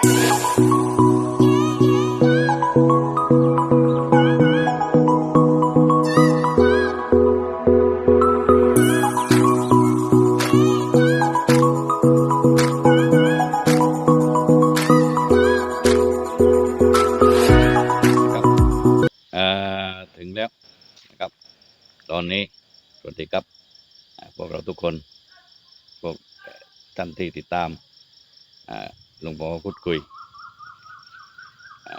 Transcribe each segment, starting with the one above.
ถึงแล้วนะครับ ตอนนี้สวัสดีครับ พวกเราทุกคน พวกเอ่อท่านที่ติดตามอ่า หลวงพ่อพูดคุยอ่า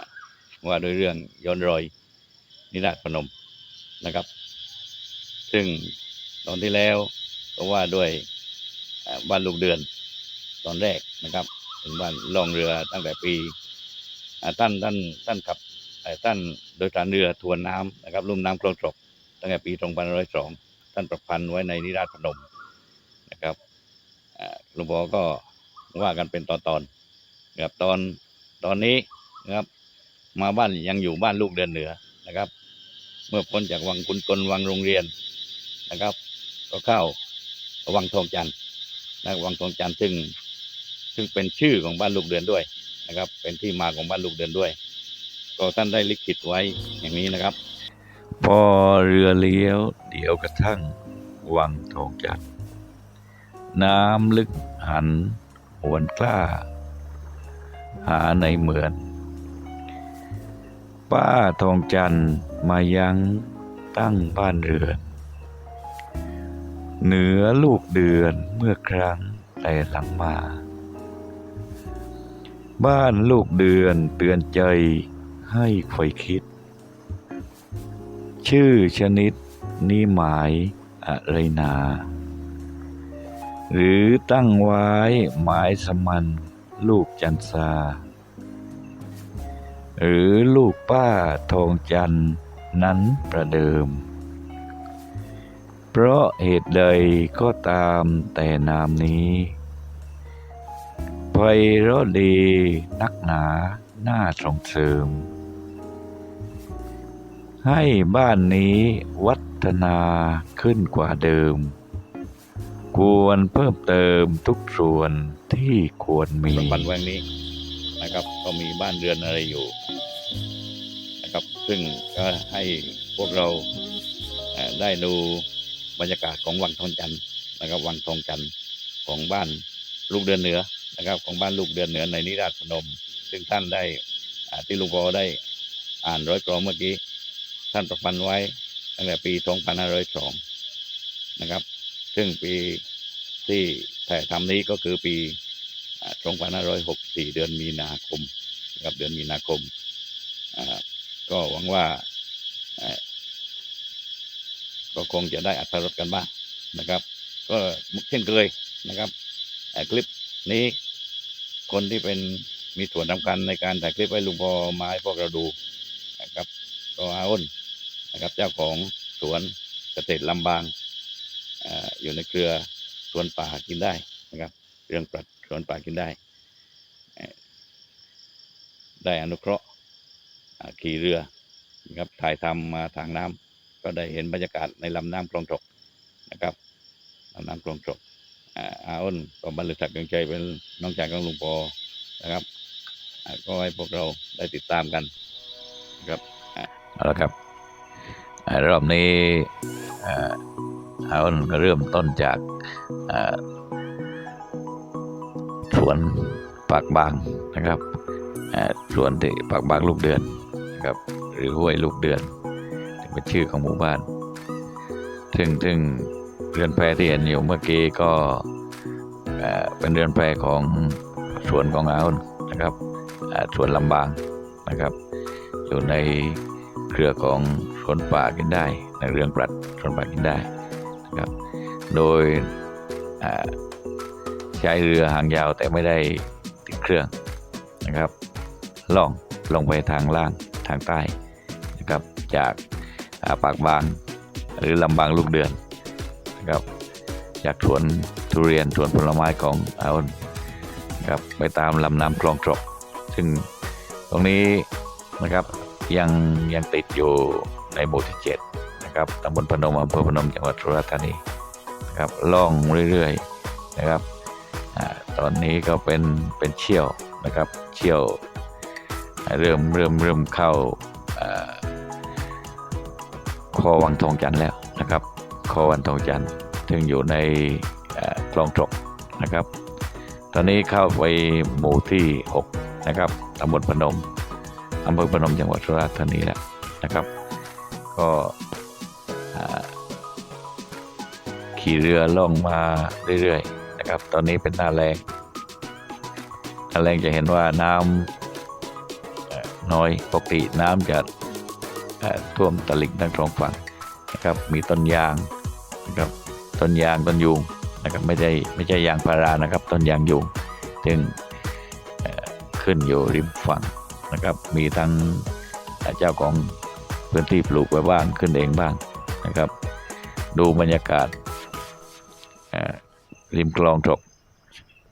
ว่าด้วยเรื่องย้อนรอยนิราชพนมนะครับ ซึ่งตอนที่แล้วก็ว่าด้วยบ้านลูกเดือนตอนแรกนะครับ ถึงบ้านล่องเรือตั้งแต่ปีท่านท่านท่านขับท่านโดยสารเรือทวนน้ำนะครับลุ่มน้ำคลองศกตั้งแต่ปี2502ท่านประพันธ์ไว้ในนิราชพนมนะครับหลวงพ่อก็ว่ากันเป็นตอน นะครับตอนตอนนี้นะครับ มาบ้านยังอยู่บ้านลูกเดือนเหนือนะครับ เมื่อพ้นจากวังคุณกลวังโรงเรียนนะครับ ก็เข้าวังทองจันทร์นะวังทองจันทร์ซึ่งซึ่งเป็นชื่อของบ้านลูกเดือนด้วยนะครับ เป็นที่มาของบ้านลูกเดือนด้วย ก็ท่านได้ลิขิตไว้อย่างนี้นะครับ พอเรือเลี้ยวเดี๋ยวกระทั่งวังทองจันทร์น้ำลึกหันหวนกล้า หาในเหมือน ป้าทองจันมายังตั้งบ้านเรือน เหนือลูกเดือนเมื่อครั้งแต่หลังมา บ้านลูกเดือนเตือนใจให้ไฟคิด ชื่อชนิดนี้หมายอะไรนา หรือตั้งไว้หมายสมัน ลูกจันทราหรือลูกป้าทองจันนั้นประเดิม เพราะเหตุใดก็ตามแต่นามนี้ไพเราะดีนักหนาหน้าส่งเสริม ให้บ้านนี้วัฒนาขึ้นกว่าเดิม ควรเพิ่มเติมทุกส่วนที่ควรมีปัจจุบันแวงนี้นะครับ ก็มีบ้านเรือนอะไรอยู่นะครับ ซึ่งก็ให้พวกเราได้ดูบรรยากาศของวังทองจันทร์นะครับ วังทองจันทร์ของบ้านลูกเดือนเหนือนะครับ ของบ้านลูกเดือนเหนือในนิราชพนม ซึ่งท่านได้ที่ลุงพอได้อ่านร้อยกรองเมื่อกี้ ท่านประพันธ์ไว้ตั้งแต่ปี 2502 นะครับ ซึ่งปีที่ถ่ายทำนี้ก็คือปีอ่า2564 เดือนมีนาคมนะครับเดือนมีนาคมอ่าก็หวังว่าก็คงจะได้อัตรสกันบ้างนะครับ ก็เช่นเคยนะครับคลิปนี้คนที่เป็นมีส่วนสำคัญในการถ่ายคลิปให้ลุงพอมาให้พวกเราดูนะครับก็อาอ้นนะครับ เจ้าของสวนเกษตรลำบาง อยู่ในเครือสวนป่ากินได้นะครับ เรื่องปรัดสวนป่ากินได้ ได้อนุเคราะห์ขี่เรือนะครับถ่ายทำมาทางน้ำก็ได้เห็นบรรยากาศในลำน้ำคลองถกนะครับลำน้ำคลองถกอาอ้นก็บรรลุศักดิ์ยังใจเป็นน้องชายของลุงปอนะครับก็ให้พวกเราได้ติดตามกันนะครับเอาละครับรอบนี้ อ่าอาอ้นก็เริ่มต้นจากสวนปากบางนะครับสวนที่ปากบางลูกเดือนนะครับ หรือห้วยลูกเดือนเป็นชื่อของหมู่บ้าน ซึ่งซึ่งเรือนแพที่เห็นอยู่เมื่อกี้ก็เป็นเรือนแพของสวนของอาอ้นนะครับสวนลำบางนะครับ อยู่ในเครือของสวนป่ากินได้ ในเรื่องปรัดสวนป่ากินได้ ครับ โดยใช้เรือหางยาวแต่ไม่ได้ติดเครื่องนะครับ ล่องลงไปทางล่างทางใต้นะครับ จากาปากบางหรือลำบางลูกเดือนนะครับจากสวนทุเรียนสวนผลไม้ของอาอนนะครับไปตามลำน้ำคลองตรกซึ่งตรงนี้นะครับยังยังติดอยู่ในหมู่ที่7 นะครับตำบลพนมอำเภอพนมจังหวัดสุราษฎร์ธานีนะครับล่องเรื่อยๆนะครับตอนนี้ก็เป็นเป็นเชี่ยวนะครับเชี่ยวเริ่มเริ่มเริ่มเข้าคอวังทองจันแล้วนะครับคอวังทองจันทร์ซึ่งอยู่ในคลองตกนะครับ ตอนนี้เข้าไปหมู่ที่ 6 นะครับตำบลพนมอำเภอพนมจังหวัดสุราษฎร์ธานีแล้วนะครับ ก็ ขี่เรือล่องมาเรื่อยๆนะครับ ตอนนี้เป็นหน้าแรงหน้าแรงจะเห็นว่าน้ำน้อยปกติน้ำจะท่วมตลิ่งทั้งสองฝั่งนะครับ มีต้นยางนะครับต้นยางต้นยูงนะครับไม่ใช่ไม่ใช่ยางพารานะครับต้นยางยูงซึ่งขึ้นอยู่ริมฝั่งนะครับ มีทั้งเอ่อเจ้าของพื้นที่ปลูกไว้บ้างขึ้นเองบ้าง นะครับ ดูบรรยากาศริมคลองจก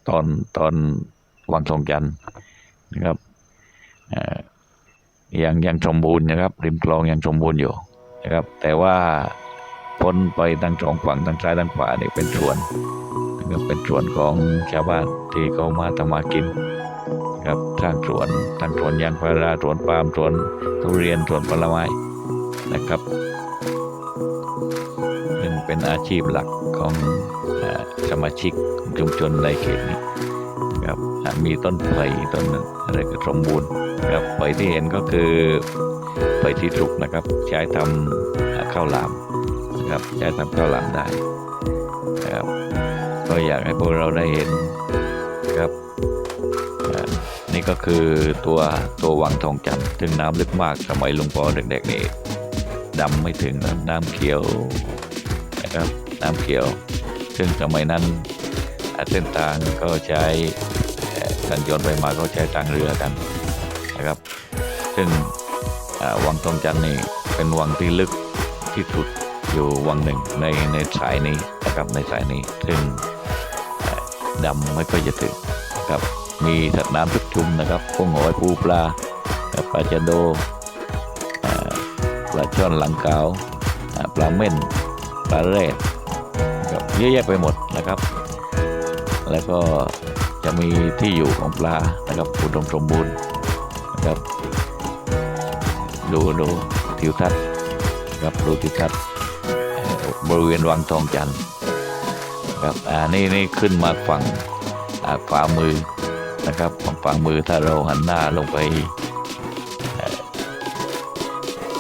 ตอนตอนวังทองจันทร์นะครับเอ่อยังยังสมบูรณ์นะครับ ริมคลองยังสมบูรณ์อยู่นะครับ แต่ว่าพ้นไปทั้งสองฝั่งทั้งซ้ายทั้งขวาเนี่ยเป็นสวนนะครับเป็นสวนของชาวบ้านที่เขามาทำมากินนะครับทางสวนทางสวนยางพาราสวนปาล์มสวนทุเรียนสวนผลไม้นะครับ เป็นอาชีพหลักของสมาชิกชุมชนในเขตนี้ครับมีต้นไผ่ต้นอะไรก็สมบูรณ์ครับไผ่ที่เห็นก็คือไผ่ที่สุกนะครับ ใช้ทำอะข้าวหลามนะครับใช้ทำข้าวหลามได้นะครับก็อยากให้พวกเราได้เห็นนะครับนี่ก็คือตัวตัววังทองจันทร์ซึ่งน้ำลึกมากสมัยหลุงพ่อเด็กๆนี่ดำไม่ถึงนะน้ำเขียว นะครับน้ำเขียว ซึ่งสมัยนั้นเส้นทางก็ใช้สัญจรไปมาก็ใช้ทางเรือกันนะครับ ซึ่งวังทองจันทร์นี่เป็นวังที่ลึกที่สุดอยู่วังหนึ่งในในสายนี้นะครับในสายนี้ ซึ่งดำไม่ค่อยจะถึงนะครับมีสัตว์น้ำทุกชุมนะครับพวกหอยปูปลาปลาจะโดปลาช่อนหลังขาวเอ่อปลาเม่น ปลาแรดนะครับเยอะแยะไปหมดนะครับ แล้วก็จะมีที่อยู่ของปลานะครับอุดมสมบูรณ์นะครับ ดูดูทิวทัศน์นะครับดูทิวทัศน์บริเวณวังทองจันทร์ครับอ่านี่นี่ขึ้นมาฝั่งอ่าขวามือนะครับฝั่งฝั่งมือถ้าเราหันหน้าลงไป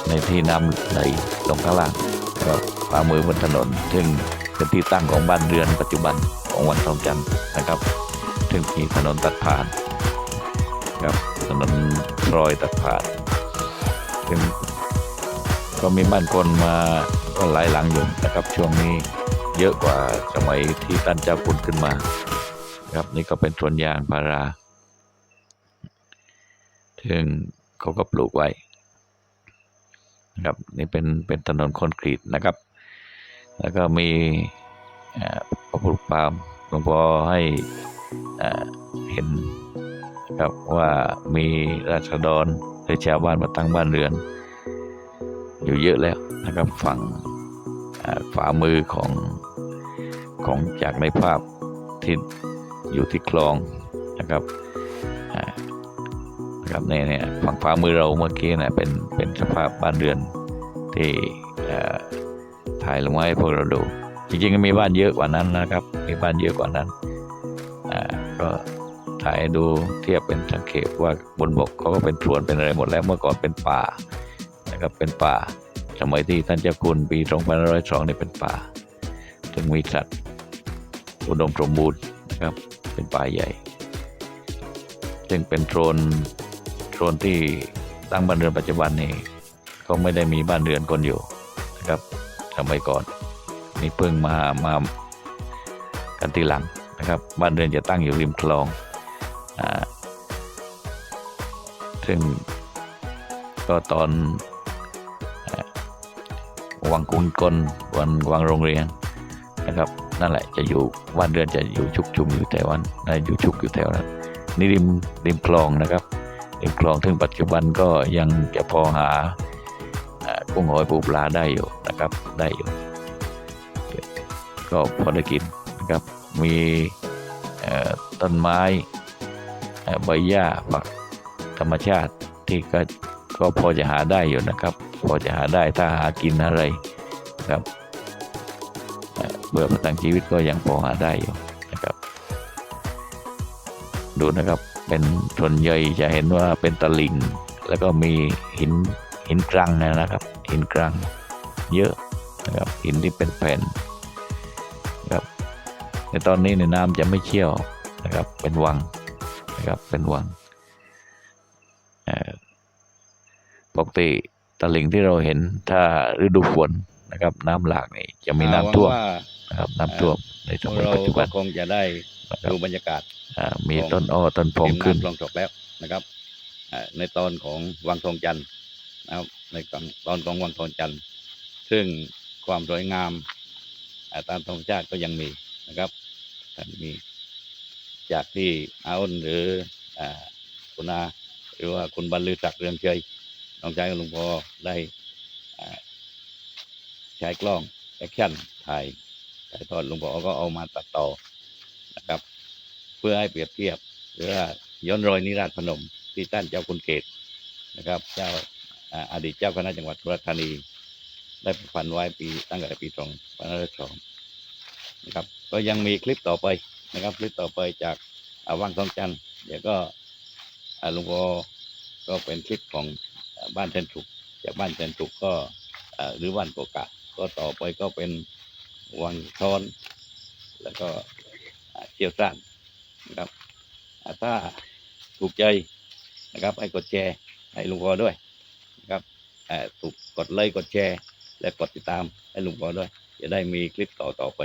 ในที่น้ำไหลลงข้างล่างก็ ขวามือบนถนน ซึ่งเป็นที่ตั้งของบ้านเรือนปัจจุบันของวังทองจันทร์นะครับ ซึ่งมีถนนตัดผ่านครับถนนรอยตัดผ่านซึ่งก็มีบ้านคนมาก็หลายหลังอยู่นะครับ ช่วงนี้เยอะกว่าสมัยที่ท่านเจ้าคุณขึ้นมา ครับนี่ก็เป็นสวนยางพารา ซึ่งเขาก็ปลูกไว้นะครับนี่เป็นเป็นถนนคอนกรีตนะครับ แล้วก็มีพระพุทธปางหลวงพ่อให้เห็นนะครับว่ามีราษฎรหรือชาวบ้านมาตั้งบ้านเรือน อยู่เยอะแล้วนะครับฝั่งอ่ามือของของจากในภาพที่อยู่ที่คลองนะครับนะครับเนี่ยเนี่ยฝั่งขวามือเราเมื่อกี้นะเป็นเป็นสภาพบ้านเรือนที่ ถ่ายลงมาให้พวกเราดู จริงๆก็มีบ้านเยอะกว่านั้นนะครับ มีบ้านเยอะกว่านั้นอ่าก็ถ่ายดูเทียบเป็นสังเกตว่าบนบกเขาก็เป็นสวนเป็นอะไรหมดแล้วเมื่อก่อนเป็นป่านะครับเป็นป่า สมัยที่ท่านเจ้าคุณปี2502นี่เป็นป่าจึงมีสัตว์อุดมสมบูรณ์นะครับเป็นป่าใหญ่ ซึ่งเป็นโซนโซนที่ตั้งบ้านเรือนปัจจุบันนี้เขาไม่ได้มีบ้านเรือนคนอยู่นะครับ มัยก่อน นี่เพิ่งมามากันทีหลังนะครับ บ้านเรือนจะตั้งอยู่ริมคลองอซึ่งก็ตอนอวังกุนกลวันวังโรงเรียนนะครับ นั่นแหละจะอยู่บ้านเรือนจะอยู่ชุกชุมอยู่แถวนั้นอยู่ชุกอยู่แถวนั้นนี่ริมริมคลองนะครับริมคลองถึงปัจจุบันก็ยังจะพอหากุ้งหอยปูปลาได้อยู่ นะครับได้อยู่ก็พอได้กินนะครับมีต้นไม้ใบหญ้าผักธรรมชาติที่ก็ก็พอจะหาได้อยู่นะครับ พอจะหาได้ถ้าหากินอะไรนะครับเบื่อประทังชีวิตก็ยังพอหาได้อยู่นะครับ ดูนะครับ เป็นส่วนใหญ่จะเห็นว่าเป็นตะลิ่ง แล้วก็มีหินหินกรังนะครับ หินกรัง เยอะนะครับหินที่เป็นแผ่นนะครับในตอนนี้ในน้ำจะไม่เชี่ยวนะครับเป็นวังนะครับเป็นวังเอ่อปกติตะลิ่งที่เราเห็นถ้าฤดูฝนนะครับ น้ำหลากนี่จะมีน้ำท่วมหวังว่านะครับน้ำท่วมในสพวกมัยเราปัจจุก็บันคงจะได้นะครับดูบรรยากาศอ่ามีของต้นอ้อต้นพงริมขึ้นน้ำคลองจอกแล้วนะครับอ่าในตอนของวังทองจันทร์นะครับในตอนตอนของวังทองจันทร์ ซึ่งความสวยงามตามธรรมชาติก็ยังมีนะครับท่านมีจากที่อาอ้นหรืออคุณอาหรือว่าคุณบรรลือศักดิ์เรืองเชยน้องชายของหลวงพ่อได้ใช้กล้องแอคชั่นถ่ายถ่ายทอดหลวงพ่อก็เอามาตัดต่อนะครับ เพื่อให้เปรียบเทียบ หรือว่าย้อนรอยนิราชพนมที่ท่านเจ้าคุณเกตนะครับ เจ้าอาอดีตเจ้าคณะจังหวัดสุราษฎร์ธานี ได้ประพันไว้ปีตั้งแต่ปีสองพันห้าร้อยสองนะครับ ก็ยังมีคลิปต่อไปนะครับ คลิปต่อไปจากอาวังทองจันเดี๋ยวก็ลวงพ่อก็เป็นคลิปของบ้านเทนถุกจากบ้านเทนถุกก็หรือบ้านโกกะก็ต่อไปก็เป็นวังทอน แล้วก็เชียวซ่านนะครับถ้าถูกใจนะครับให้กดแชร์ให้ลุงพอด้วยนะครับถูกกดไลค์กดแชร์ และกดติดตามให้ลุงพ่อด้วย จะได้มีคลิปต่อต่อไป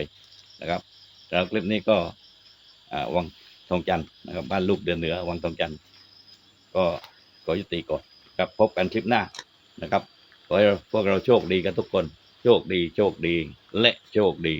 นะครับแล้วคลิปนี้ก็อ่าวังทองจันทร์นะครับบ้านลูกเดือนเหนือวังทองจันทร์ก็ขอยุติก่อนครับพบกันคลิปหน้านะครับขอให้พวกเราโชคดีกันทุกคน โชคดีโชคดีและโชคดี